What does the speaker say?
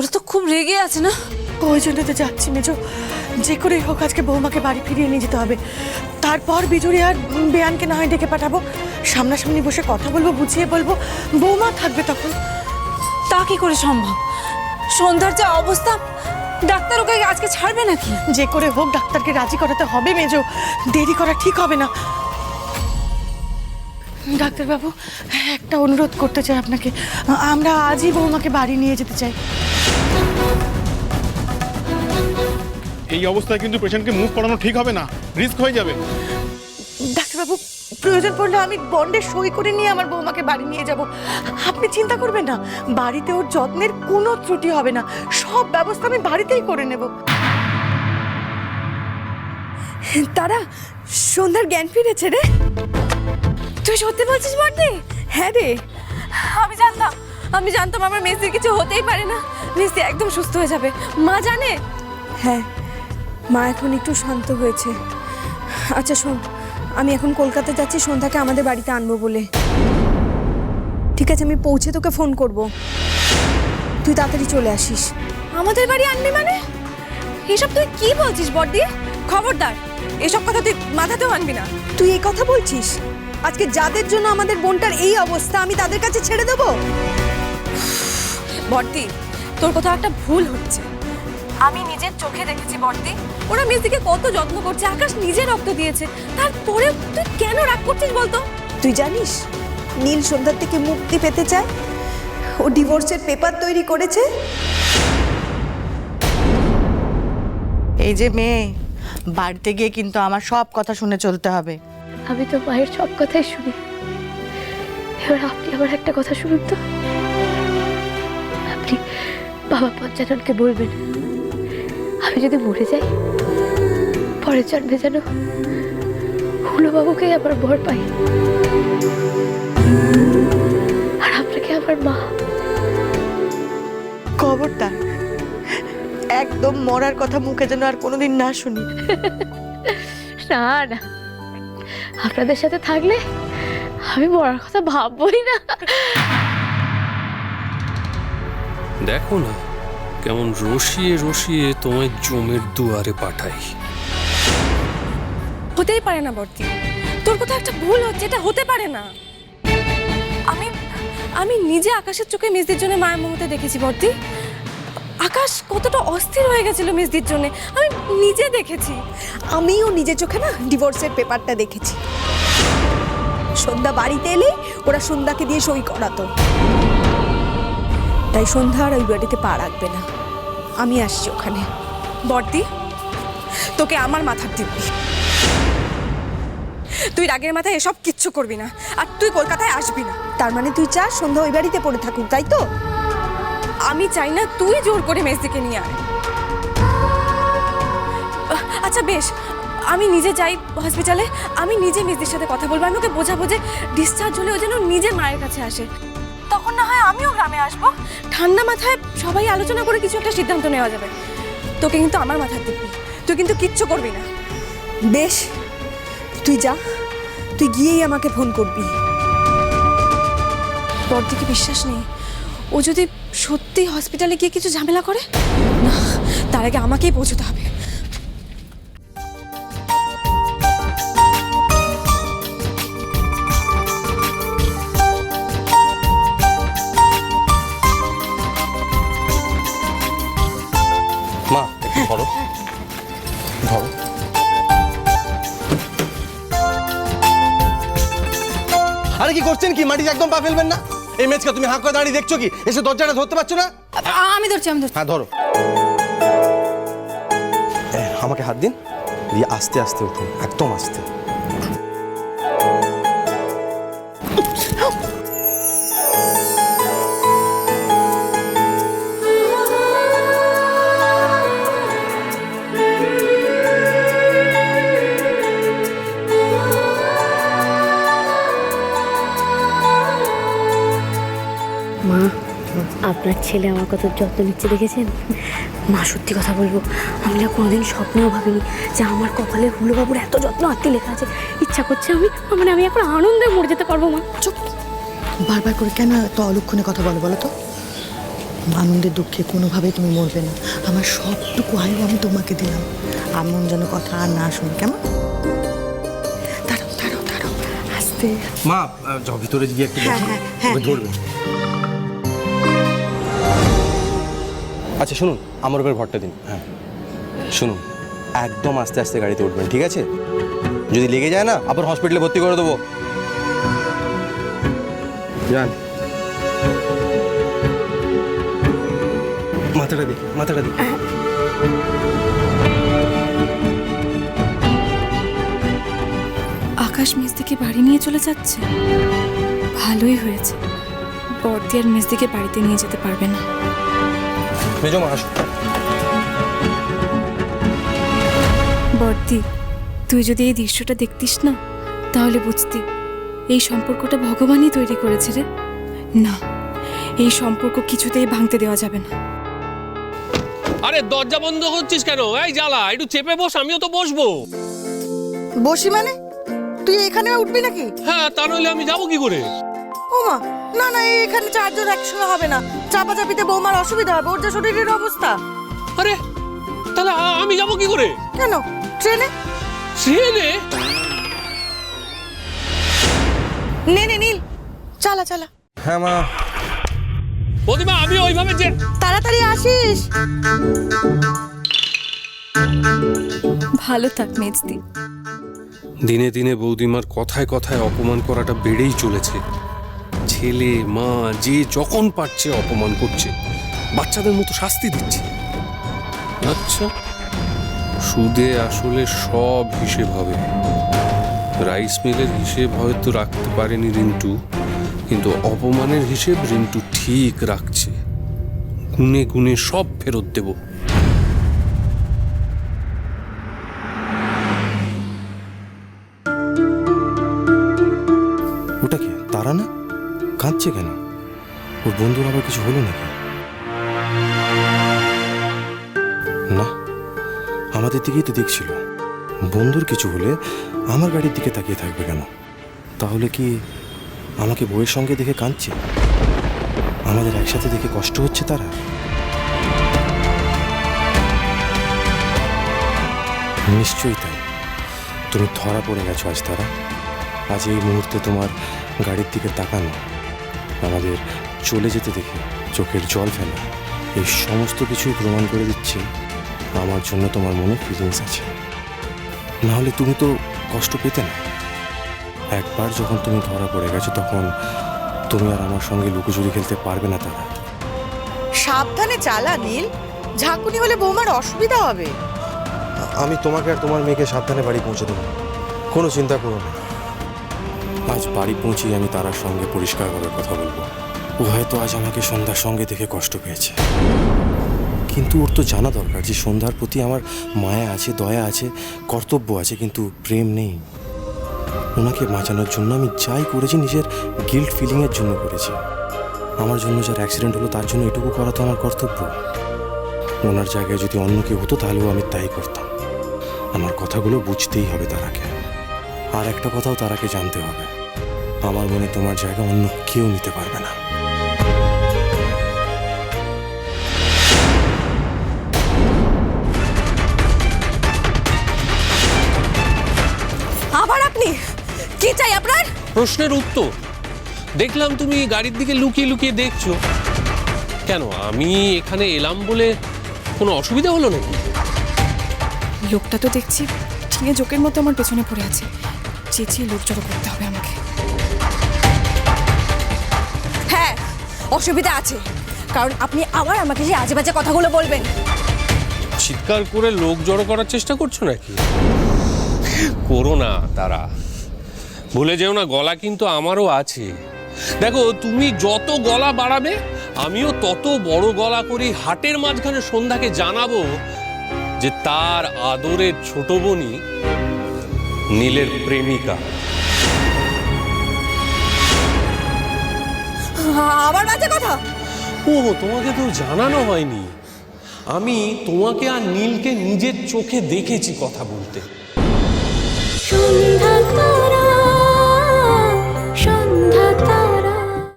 ওরা তো খুব রেগে আছে না? ওই জন্য তো যাচ্ছি মেজো? যে করেই হোক আজকে বৌমাকে বাড়ি ফিরিয়ে নিয়ে যেতে হবে। তারপর বিজুরি আর বেয়ানকে না হয় ডেকে পাঠাবো। সামনাসামনি বসে কথা বলব বুঝিয়ে বলব। বৌমা থাকবে তখন। তা কি করে সম্ভব? সন্ধ্যার যা অবস্থা ডাক্তার ওকে আজকে ছাড়বে নাকি? যে করে হোক ডাক্তারকে রাজি করাতে হবে মেজো। দেরি করা ঠিক হবে না। ডাক্তারবাবু একটা অনুরোধ করতে চাই আপনাকে। আমরা আজই বৌমাকে বাড়ি নিয়ে যেতে চাই। এই অবস্থায় কিন্তু পেশেন্টকে মুভ করানো ঠিক হবে না। রিস্ক হয়ে যাবে। ডাক্তারবাবু, প্রয়োজন পড়লে আমি বন্ডে সই করে নিয়ে আমার বৌমাকে বাড়ি নিয়ে যাব। আপনি চিন্তা করবেন না, বাড়িতে ওর যত্নের কোনো ত্রুটি হবে না। সব ব্যবস্থা আমি বাড়িতেই করে নেব। তারা সন্ধ্যার জ্ঞান ফিরেছে রে। তুই সত্যি বলছিস বটে? হ্যাঁ রে। আমি জানতাম আমি জানতাম আমার মেসির কিছু হতেই পারে না। মেসি একদম সুস্থ হয়ে যাবে। মা জানে? হ্যাঁ মা এখন একটু শান্ত হয়েছে। আচ্ছা শোন আমি এখন কলকাতা যাচ্ছি সন্ধ্যাকে আমাদের বাড়িতে আনব বলে। ঠিক আছে আমি পৌঁছে তোকে ফোন করব। তুই তাড়াতাড়ি চলে আসিস। আমাদের বাড়ি আনবি মানে? এসব তুই কি বলছিস বড়দি? খবরদার এসব কথা তুই মাথাতেও আনবি না। তুই এই কথা বলছিস? আজকে যাদের জন্য আমাদের বোনটার এই অবস্থা আমি তাদের কাছে ছেড়ে দেবো? বর্দি তোর কোথাও একটা ভুল হচ্ছে। আমি নিজের চোখে দেখেছি বর্দি। ওরা মেসিকে কত যত্ন করছে আকাশ নিজে রক্ত দিয়েছে। তার তারপরে তুই কেন রাগ করছিস বলতো? তুই জানিস নীল সন্ধ্যার থেকে মুক্তি পেতে চায়? ও ডিভোর্সের পেপার তৈরি করেছে? এই যে মেয়ে বাড়িতে গিয়ে কিন্তু আমার সব কথা শুনে চলতে হবে। আমি তো মায়ের সব কথাই শুনি। এবার আপনি আমার একটা কথা শুনুন তো। আপনি বাবা পঞ্চাননকে বলবেন আমি যদি মরে যাই পরের জন্মে যেন হুলোবাবুকে আমার বর পাই। আর আপনাকে আমার মা। খবরদার একদম মরার কথা মুখে যেন আর কোনোদিন না শুনি। না না আপনাদের সাথে থাকলে আমি মরার কথা ভাববই না। দেখো না, কেমন রসিয়ে রসিয়ে তোমায় জমের দুয়ারে পাঠাই। হতেই পারে না, বর্তি। তোর কোথাও একটা ভুল হচ্ছে, এটা হতে পারে না। আমি আমি নিজে আকাশের চোখে মেজদির জন্য মায়ের মুহূর্তে দেখেছি, বর্তি। আকাশ কতটা অস্থির হয়ে গেছিল মেজদির জন্য। আমি নিজে দেখেছি। আমিও নিজের চোখে না ডিভোর্সের পেপারটা দেখেছি। সন্ধ্যা বাড়িতে এলে ওরা সন্ধ্যাকে দিয়ে সই করাতো। তাই সন্ধ্যা আর ওই বাড়িতে পা রাখবে না। আমি আসছি ওখানে। বর্দি, তোকে আমার মাথার দিব্যি। তুই রাগের মাথায় এসব কিচ্ছু করবি না, আর তুই কলকাতায় আসবি না। তার মানে তুই চাস সন্ধ্যা ওই বাড়িতে পড়ে থাকুক, তাই তো? আমি চাই না তুই জোর করে মেজদিকে নিয়ে আয়। আচ্ছা বেশ, আমি নিজে যাই হসপিটালে আমি নিজে মেজদির সাথে কথা বলব, আমি ওকে বোঝাবো যে ডিসচার্জ হলে ও যেন নিজে মায়ের কাছে আসে। তখন না হয় আমিও গ্রামে আসব। ঠান্ডা মাথায় সবাই আলোচনা করে কিছু একটা সিদ্ধান্ত নেওয়া যাবে। তোকে কিন্তু আমার মাথার দিবি তুই কিন্তু কিচ্ছু করবি না। বেশ, তুই যা। তুই গিয়েই আমাকে ফোন করবি। বড়দিকে বিশ্বাস নেই। ও যদি সত্যি হসপিটালে গিয়ে কিছু ঝামেলা করে? না, তার আগে আমাকেই পৌঁছতে হবে। ধরো। ধরো। আরে কি করছেন কি? মাটিতে একদম পা ফেলবেন না? এই ম্যাচকে তুমি হাঁক করে দাঁড়িয়ে দেখছ কি? এসে দরজাটা ধরতে পারছ না? আমি ধরছি আমি ধরছি। হ্যাঁ ধরো। এ, আমাকে হাত দিন। দিয়ে আস্তে আস্তে উঠুন। একদম আস্তে। মা আপনার ছেলে আমার কত যত্ন নিচ্ছে দেখেছেন? মা সত্যি কথা বলব আমি না কোনোদিন স্বপ্নেও ভাবিনি যে আমার কপালে হুলোবাবুর এত যত্ন আত্মি লেখা আছে। ইচ্ছা করছে আমি মানে আমি এখন আনন্দে মরে যেতে পারব মা। চুপ। বারবার করে কেন এত অলক্ষণে কথা বলো বলো তো? আনন্দের দুঃখে কোনোভাবেই তুমি মরবে না। আমার সবটুকু আয়ু আমি তোমাকে দিলাম। এমন যেন কথা আর না শুনি কেমন? দাঁড়াও দাঁড়াও দাঁড়াও। আস্তে। মা যাও ভিতরে গিয়ে একটু হ্যাঁ, হ্যাঁ, হ্যাঁ, ধরবে। আচ্ছা শুনুন আমার উপর ভরটা দিন। হ্যাঁ। শুনুন একদম আস্তে আস্তে গাড়িতে উঠবেন ঠিক আছে? যদি লেগে যায় না আবার হসপিটালে ভর্তি করে দেবো। যান। মাথাটা দিই মাথাটা দিই আকাশ মেজদিকে বাড়ি নিয়ে চলে যাচ্ছে? ভালোই হয়েছে। বর্দি আর মেজদিকে বাড়িতে নিয়ে যেতে পারবে না। মেজো মা আসো। বর্দি তুই যদি এই দৃশ্যটা দেখতিস না তাহলে বুঝতি এই সম্পর্কটা ভগবানই তৈরি করেছে রে। না এই সম্পর্ক কিছুতেই ভাঙতে দেওয়া যাবে না। আরে দরজা বন্ধ করছিস কেন? এই জ্বালা একটু চেপে বস আমিও তো বসবো। বসি মানে? তুই এখানে উঠবি নাকি? হ্যাঁ তা নইলে আমি যাব কি করে? ওমা না না এখানে চারজন একসঙ্গে হবে না। চাপাচাপিতে বৌমার অসুবিধা হবে ওর যে শরীরের অবস্থা। আরে তাহলে আমি যাব কি করে? কেন? ট্রেনে? ট্রেনে? নে নে নীল। চালা চালা। হ্যাঁ মা। প্রতিমা আমি ওইভাবে যে তাড়াতাড়ি আসিস। ভালো থাক মেজদি। দিনে দিনে বৌদিমার কথায় কথায় অপমান করাটা বেড়েই চলেছে। ছেলে, মা, যে যখন পারছে অপমান করছে, বাচ্চাদের মতো শাস্তি দিচ্ছে। আচ্ছা সুদে আসলে সব হিসেব হবে। রাইস মিলের হিসেব হয়তো রাখতে পারেনি রিন্টু, কিন্তু অপমানের হিসেব রিন্টু ঠিক রাখছে। গুনে গুনে সব ফেরত দেবো। ওটা কি, তারা না? কাঁদছে কেন? ওর বন্ধুর আবার কিছু হলো নাকি? না, আমাদের দিকেই তো দেখছিল। বন্ধুর কিছু হলে আমার গাড়ির দিকে তাকিয়ে থাকবে কেন? তাহলে কি আমাকে বইয়ের সঙ্গে দেখে কাঁদছে? আমাদের একসাথে দেখে কষ্ট হচ্ছে তারা? নিশ্চয়ই তাই। তুমি ধরা পড়ে গেছো আজ তারা। আজ এই মুহূর্তে তোমার গাড়ির দিকে তাকানো আমাদের চলে যেতে দেখে চোখের জল ফেলা। এই সমস্ত কিছুই প্রমাণ করে দিচ্ছে আমার জন্য তোমার মনে ফিলিংস আছে। নাহলে তুমি তো কষ্ট পেতে না। একবার যখন তুমি ধরা পড়ে গেছো তখন তুমি আর আমার সঙ্গে লুকোচুরি খেলতে পারবে না তারা। সাবধানে চালা নীল। ঝাঁকুনি হলে বৌমার অসুবিধা হবে। আমি তোমাকে আর তোমার মেয়েকে সাবধানে বাড়ি পৌঁছে দেবো। কোনো চিন্তা করো না। আজ বাড়ি পৌঁছেই আমি তারার সঙ্গে পরিষ্কারভাবে কথা বলব। ও হয়তো আজ আমাকে সন্ধ্যার সঙ্গে দেখে কষ্ট পেয়েছে। কিন্তু ওর তো জানা দরকার যে সন্ধ্যার প্রতি আমার মায়া আছে, দয়া আছে, কর্তব্য আছে, কিন্তু প্রেম নেই। ওনাকে বাঁচানোর জন্য আমি যাই করেছি, নিজের গিল্ট ফিলিংয়ের জন্য করেছি। আমার জন্য যার অ্যাক্সিডেন্ট হলো, তার জন্য এটুকু করা তো আমার কর্তব্য। ওনার জায়গায় যদি অন্য কেউ হতো, তাহলেও আমি তাই করতাম। আমার কথাগুলো বুঝতেই হবে তারাকে। আর একটা কথাও তারাকে জানতে হবে। আমার মনে তোমার জায়গা অন্য কেউ নিতে পারবে না। আবার আপনি? কি চাই আপনার? প্রশ্নের উত্তর। দেখলাম তুমি গাড়ির দিকে লুকিয়ে লুকিয়ে দেখছ। কেন আমি এখানে এলাম বলে কোনো অসুবিধা হলো নাকি? লোকটা তো দেখছি ঠিঙে জোকের মতো আমার পেছনে পড়ে আছে। চেঁচিয়ে লোক জড়ো করতে হবে আমাকে। অসুবিধা আছে। কারণ আপনি আবার আমাকে সেই আজে বাজে কথাগুলো বলবেন। চিৎকার করে লোক জড়ো করার চেষ্টা করছ নাকি? করো না তারা ভুলে যেও না, গলা কিন্তু আমারও আছে। দেখো, তুমি যত গলা বাড়াবে, আমিও তত বড় গলা করি হাটের মাঝখানে সন্ধ্যাকে জানাব যে তার আদরের ছোট বোনই নীলের প্রেমিকা। আবার বাজে কথা? ও তোমাকে তো জানানো হয়নি। আমি তোমাকে আর নীলকে নিজের চোখে দেখেছি কথা বলতে। সন্ধ্যা